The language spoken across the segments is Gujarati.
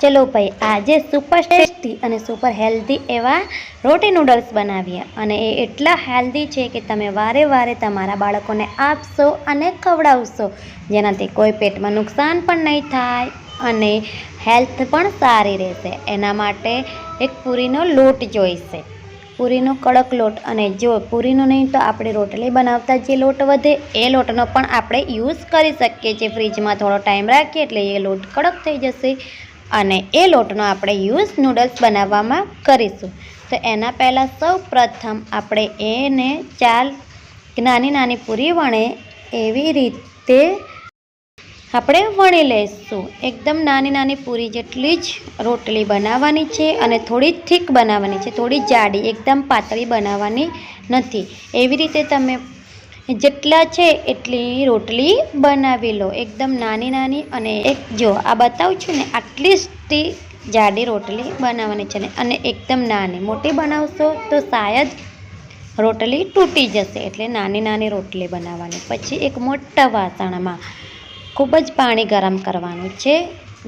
ચલો ભાઈ, આજે સુપર ટેસ્ટી અને સુપર હેલ્ધી એવા રોટી નૂડલ્સ બનાવીએ. અને એ એટલા હેલ્ધી છે કે તમે વારે વારે તમારા બાળકોને આપશો અને ખવડાવશો, જેનાથી કોઈ પેટમાં નુકસાન પણ નહીં થાય અને હેલ્થ પણ સારી રહેશે. એના માટે એક પૂરીનો લોટ જોઈશે. પૂરીનો કડક લોટ, અને જો પૂરીનો નહીં તો આપણે રોટલી બનાવતા જે લોટ વધે, એ લોટનો પણ આપણે યુઝ કરી શકીએ છીએ. ફ્રીજમાં થોડો ટાઈમ રાખીએ એટલે એ લોટ કડક થઈ જશે. અને એ લોટનો આપણે યુઝ નૂડલ્સ બનાવવામાં કરીશું. તો એના પહેલાં સૌ પ્રથમ આપણે એને ચાલ નાની નાની પૂરી વણે એવી રીતે આપણે વણી લઈશું. એકદમ નાની નાની પૂરી જેટલી જ રોટલી બનાવવાની છે અને થોડી થીક બનાવવાની છે, થોડી જાડી, એકદમ પાતળી બનાવવાની નથી. એવી રીતે તમે જેટલા છે એટલી રોટલી બનાવી લો. એકદમ નાની નાની અને એક જો આ બતાવું છું ને, આટલી જ જાડી રોટલી બનાવવાની છે ને, અને એકદમ નાની. મોટી બનાવશો તો શાયદ રોટલી તૂટી જશે. એટલે નાની નાની રોટલી બનાવવાની. પછી એક મોટા વાસણમાં ખૂબ જ પાણી ગરમ કરવાનું છે.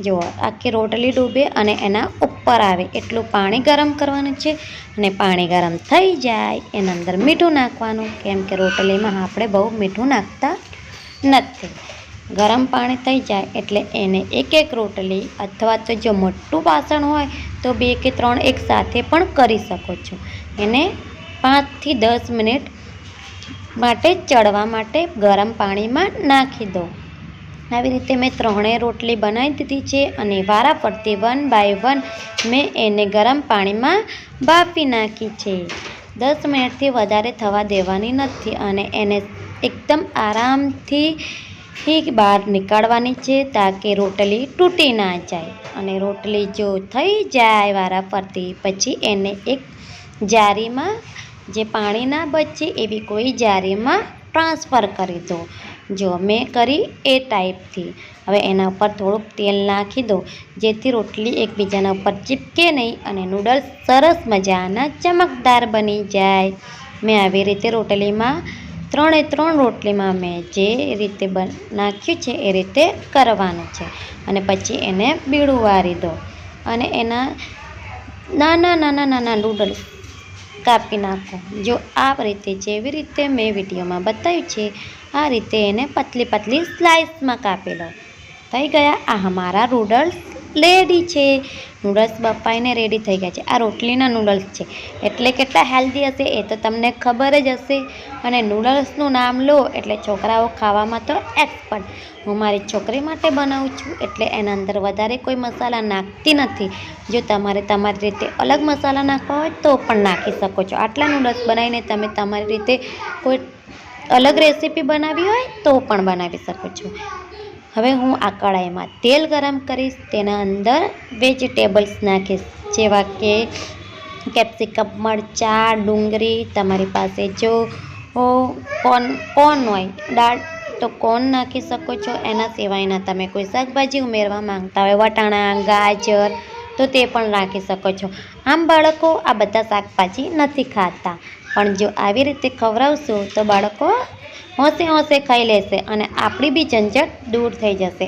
જુઓ, આખી રોટલી ડૂબે અને એના ઉપર આવે. એટલું પાણી ગરમ કરવાનું છે અને પાણી ગરમ થઈ જાય એના અંદર મીઠું નાખવાનું. કેમ કે રોટલીમાં આપણે બહુ મીઠું નાખતા નથી. ગરમ પાણી થઈ જાય એટલે એને એક એક રોટલી અથવા તો જો મોટું વાસણ હોય તો બે કે ત્રણ એક સાથે પણ કરી શકો છો. એને પાંચથી દસ મિનિટ માટે ચડવા માટે ગરમ પાણીમાં નાખી દો. આવી રીતે મેં ત્રણેય રોટલી બનાવી દીધી છે અને વારા ફરતી વન બાય વન મેં એને ગરમ પાણીમાં બાફી નાખી છે. દસ મિનિટથી વધારે થવા દેવાની નથી અને એને એકદમ આરામથી બહાર નીકાળવાની છે તાકે રોટલી તૂટી ના જાય. અને રોટલી જો થઈ જાય વારા ફરતી, પછી એને એક જારીમાં જે પાણી ના બચે એવી કોઈ જારીમાં ટ્રાન્સફર કરી દો. જો મેં કરી એ ટાઈપથી. હવે એના ઉપર થોડુંક તેલ નાખી દો જેથી રોટલી એકબીજાના ઉપર ચીપકે નહીં અને નૂડલ્સ સરસ મજાના ચમકદાર બની જાય. મેં આવી રીતે રોટલીમાં ત્રણે ત્રણ રોટલીમાં મેં જે રીતે નાખ્યું છે એ રીતે કરવાનું છે. અને પછી એને બીડું વારી દો અને એના નાના નાના નાના નૂડલ્સ કાપી નાખો. જો આ રીતે જેવી રીતે મેં વિડીયોમાં બતાવ્યું છે, આ રીતે એને પતલી પતલી સ્લાઇસમાં કાપી લો થઈ ગયા આ અમારા નૂડલ્સ રેડી છે. નૂડલ્સ બફાઈને રેડી થઈ ગયા છે. આ રોટલીના નૂડલ્સ છે. એટલે કેટલા હેલ્ધી હશે એ તો તમને ખબર જ હશે. અને નૂડલ્સનું નામ લો એટલે છોકરાઓ ખાવામાં તો એક્સપર્ટ હું મારી છોકરી માટે બનાવું છું એટલે એના અંદર વધારે કોઈ મસાલા નાખતી નથી. જો તમારે તમારી રીતે અલગ મસાલા નાખવા હોય તો પણ નાખી શકો છો. આટલા નૂડલ્સ બનાવીને તમે તમારી રીતે કોઈ અલગ રેસીપી બનાવી હોય તો પણ બનાવી શકો છો. હવે હું આ કડાઈમાં તેલ ગરમ કરીશ, તેના અંદર વેજીટેબલ્સ નાખીશ, જેવા કે કેપ્સિકમ, મરચાં, ડુંગળી, તમારી પાસે જો કોન કોન હોય, દાળ, તો કોન નાખી શકો છો. એના સિવાયના તમે કોઈ શાકભાજી ઉમેરવા માંગતા હોય, વટાણા, ગાજર, તો તે પણ રાખી શકો છો. આમ બાળકો આ બધા શાકભાજી નથી ખાતા. પણ જો આવી રીતે ખવડાવશો તો બાળકો હોંશે હોંશે ખાઈ લેશે અને આપણી બી ઝંઝટ દૂર થઈ જશે.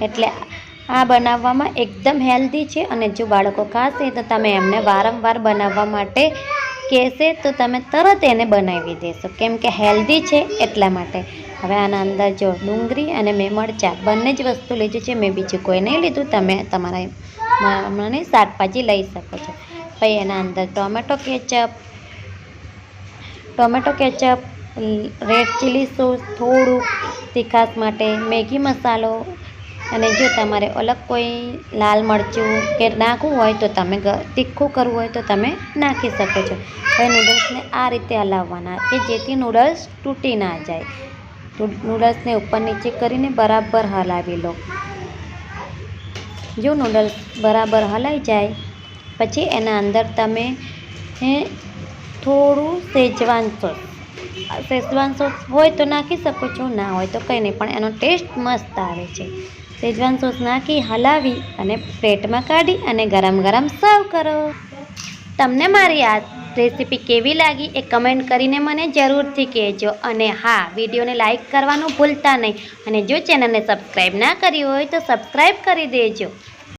એટલે આ બનાવવામાં એકદમ હેલ્ધી છે અને જો બાળકો ખાશે તો તમે એમને વારંવાર બનાવવા માટે કહેશે તો તમે તરત એને બનાવી દેશો. કેમ કે હેલ્ધી છે એટલા માટે. હવે આના અંદર જો ડુંગળી અને મેં મરચાં બંને જ વસ્તુ લીધું છે. મેં બીજું કોઈ નહીં લીધું. તમે તમારા શાકભાજી લઈ શકો છો. પછી એના અંદર tomato ketchup tomato ketchup, red chilli sauce, થોડુંક તીખાસ માટે, મેગી મસાલો, અને જો તમારે અલગ કોઈ લાલ મરચું કે નાખવું હોય તો તમે તીખું કરવું હોય તો તમે નાખી શકો છો. હવે નૂડલ્સને આ રીતે હલાવવાના કે જેથી નૂડલ્સ તૂટી ના જાય. નૂડલ્સને ઉપર નીચે કરીને બરાબર હલાવી લો. જો નૂડલ્સ બરાબર હલાઈ જાય, પછી એના અંદર તમે થોડું સેજવાન સોસ. સેજવાન સોસ હોય તો નાખી શકો છો, ના હોય તો કંઈ નહીં, પણ એનો ટેસ્ટ મસ્ત આવે છે. સેજવાન સોસ નાખી, હલાવી અને પ્લેટમાં કાઢી અને ગરમ ગરમ સર્વ કરો. તમને મારી આ રેસીપી કેવી લાગી એ કમેન્ટ કરીને મને જરૂરથી કહેજો. અને હા, વિડીયોને લાઈક કરવાનું ભૂલતા નહીં. અને જો ચેનલને સબસ્ક્રાઈબ ના કરી હોય તો સબસ્ક્રાઈબ કરી દેજો.